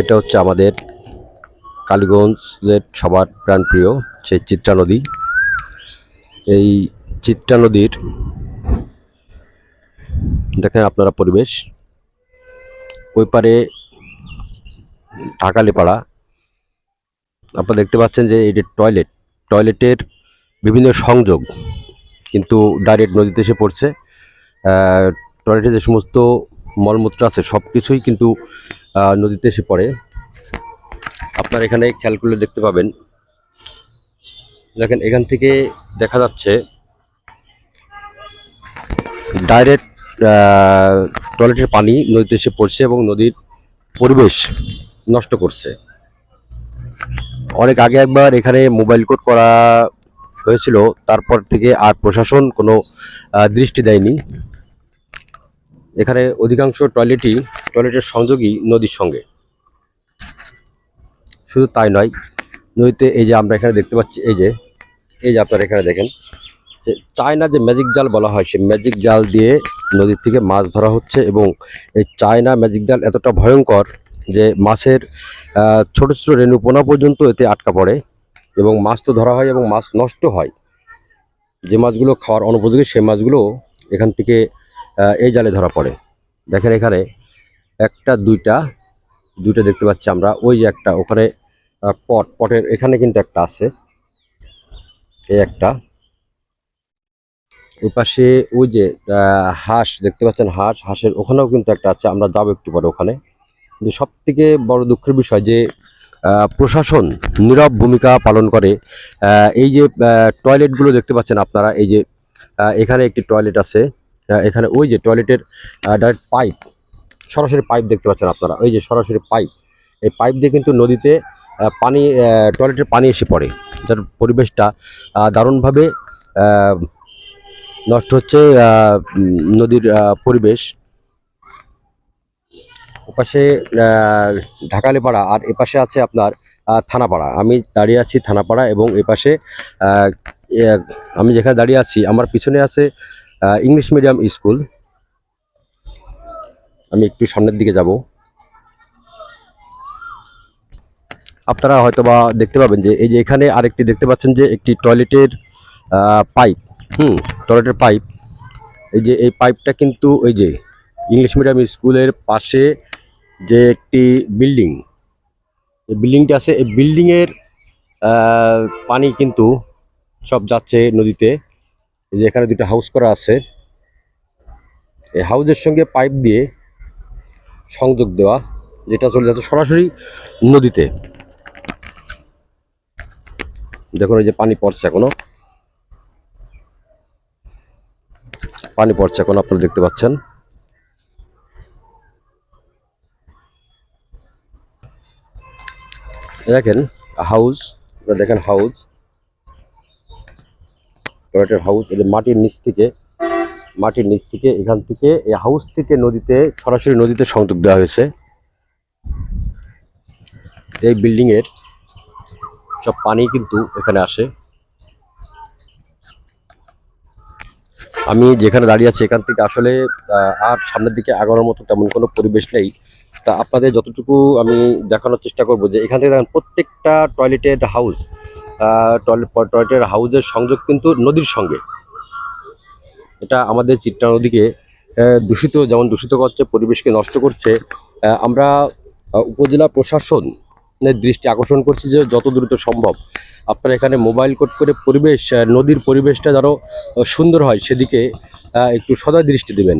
এটা হচ্ছে আমাদের কালীগঞ্জের সবার প্রাণপ্রিয় সেই চিত্রা নদী। এই চিত্রা নদীর দেখেন আপনারা পরিবেশ। ওই পারে ঢাকালিপাড়া। আপনারা দেখতে পাচ্ছেন যে এটি টয়লেট। টয়লেটের বিভিন্ন সংযোগ, কিন্তু ডাইরেক্ট নদীতে এসে পড়ছে। টয়লেটে যে সমস্ত মলমূত্র আছে সব কিছুই কিন্তু নদীতে এসে পড়ে। আপনার এখানে খেয়াল করলে দেখতে পাবেন। দেখেন, এখান থেকে দেখা যাচ্ছে ডাইরেক্ট টয়লেটের পানি নদীতে এসে পড়ছে এবং নদীর পরিবেশ নষ্ট করছে। অনেক আগে একবার এখানে মোবাইল কোড করা হয়েছিল, তারপর থেকে আর প্রশাসন কোনো দৃষ্টি দেয়নি। এখানে অধিকাংশ টয়লেটই, টয়লেটের সংযোগই নদীর সঙ্গে। শুধু তাই নয়, নদীতে এই যে আমরা এখানে দেখতে পাচ্ছি, এই যে এই যে আপনারা এখানে দেখেন, যে চায়না যে ম্যাজিক জাল বলা হয়, সেই ম্যাজিক জাল দিয়ে নদীর থেকে মাছ ধরা হচ্ছে এবং এই চায়না ম্যাজিক জাল এতটা ভয়ঙ্কর যে মাছের ছোট ছোট রেণুপোনা পর্যন্ত এতে আটকা পড়ে এবং মাছ তো ধরা হয় এবং মাছ নষ্ট হয়। যে মাছগুলো খাওয়ার অনুপযোগী, সেই মাছগুলো এখান থেকে এই জালে ধরা পড়ে। দেখেন এখানে একটা, দুইটা দুইটা দেখতে পাচ্ছি আমরা। ওই যে একটা, ওখানে পট, পটের এখানে কিন্তু একটা আছে। এই একটা। ওই পাশে ওই যে হাঁস, দেখতে পাচ্ছেন হাঁস, হাঁসের ওখানেও কিন্তু একটা আছে, আমরা যাব একটু পরে ওখানে। কিন্তু সব থেকে বড় দুঃখের বিষয় যে প্রশাসন নীরব ভূমিকা পালন করে এই যে টয়লেটগুলো দেখতে পাচ্ছেন আপনারা, এই যে এখানে একটি টয়লেট আছে। এখানে ওই যে টয়লেটের ডাইরেক্ট পাইপ সরাসরি পাইপ দেখতে পাচ্ছেন আপনারা। ওই যে সরাসরি পাইপ এই পাইপ দিয়ে কিন্তু নদীতে পানি টয়লেটের পানি এসে পড়ে। যার পরিবেশটা দারুণভাবে নষ্ট হচ্ছে নদীর পরিবেশ। ওপাশে ঢাকালিপাড়া আর এপাশে আছে আপনার থানাপাড়া। আমি দাঁড়িয়ে আছি থানাপাড়া এবং এপাশে আমি যেখানে দাঁড়িয়ে আছি, আমার পিছনে আছে ইংলিশ মিডিয়াম স্কুল আমি একটু সামনের দিকে যাব। আপনারা হয়তোবা দেখতে পাবেন যে, এই যে এখানে আরেকটি দেখতে পাচ্ছেন যে, একটি টয়লেটের পাইপ হুম টয়লেটের পাইপ এই যে, এই পাইপটা কিন্তু ওই যে ইংলিশ মিডিয়াম স্কুলের পাশে যে একটি বিল্ডিং এই বিল্ডিংটা আছে। এই বিল্ডিংয়ের পানি কিন্তু সব যাচ্ছে নদীতে। এই যে এখানে দুটো হাউস করা আছে। এই হাউসের সঙ্গে পাইপ দিয়ে সংযোগ দেওয়া, যেটা চলে যাচ্ছে সরাসরি নদীতে। দেখুন, এই যে পানি পড়ছে এখনও। পানি পড়ছে এখন, আপনারা দেখতে পাচ্ছেন। দেখেন হাউস দেখেন হাউস টয়লেটের হাউস এটা মাটির নিচ থেকে, মাটির নিচ থেকে, এখান থেকে, এই হাউস থেকে নদীতে, সরাসরি নদীতে সংযোগ দেওয়া হয়েছে। এই বিল্ডিং এর সব পানি কিন্তু এখানে আসে। আমি যেখানে দাঁড়িয়ে আছি, এখান থেকে আসলে আর সামনের দিকে আগানোর মতো তেমন কোনো পরিবেশ নেই। তা আপনাদের যতটুকু আমি দেখানোর চেষ্টা করব যে, এখান থেকে প্রত্যেকটা টয়লেটের হাউস টয়লেটের হাউজের সংযোগ কিন্তু নদীর সঙ্গে। এটা আমাদের চিত্রা নদীকে দূষিত, যেমন দূষিত করছে, পরিবেশকে নষ্ট করছে আমরা উপজেলা প্রশাসনের দৃষ্টি আকর্ষণ করছি যে যত দ্রুত সম্ভব আপনারা এখানে মোবাইল কোড করে পরিবেশ নদীর পরিবেশটা যেন সুন্দর হয়, সেদিকে একটু সদয় দৃষ্টি দেবেন।